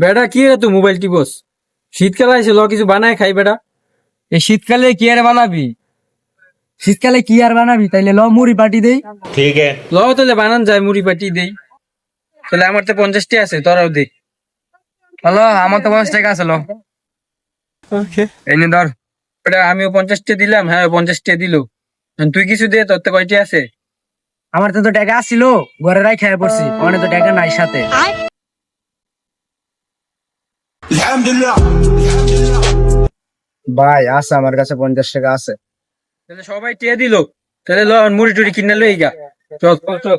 বেড়া কি রে তুই মোবাইল টিপস? শীতকালে এসে ল কিছু বানায় খাই বেড়া এই শীতকালে কি আর বানাবি? শীতকালে কি আর বানাবি? তাইলে ল মুড়ি পাটি দেই। ঠিক আছে। ল তাহলে বানান যায় মুড়ি পাটি দেই। তাহলে আমার তো পঞ্চাশটি আছে তোরাও দে হ্যালো আমার তো পঞ্চাশ টাকা আছে ল। ওকে। এনে ধর। এটা আমিও পঞ্চাশটি দিলাম হ্যাঁ পঞ্চাশটি দিল। তুই কিছু দে তোর তো কয়টি আছে? আমার তো টাকা আসছিল ঘরে রাই খেয়ে পড়ছি অনেক তো টাকা নাই সাথে। ভাই আছে আমার কাছে পঞ্চাশ টাকা আছে। তাহলে সবাই টিয়ে দিল। তাহলে মুড়ি টুড়ি কিনে লো এইগা চল চল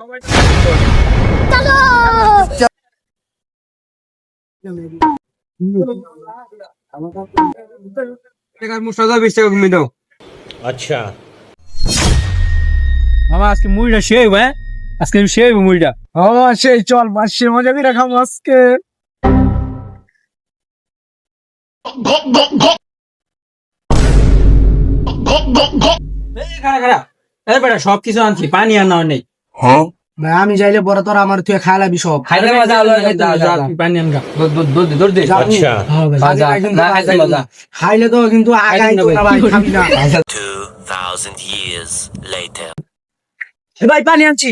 আচ্ছা। মামা আজকে মুড়িটা সেই হ্যাঁ? আজকে সেই মুড়িটা। মামা সেই চল মাছ মজা করে খাব আজকে। সব কিছু আনছি পানি আর নেই। হ্যাঁ? আমি যাইলে বড় তোর আমার তুই খাই সব। আচ্ছা। হ্যাঁ, খাইলে তো কিন্তু ভাই। ভাই পানি আনছি।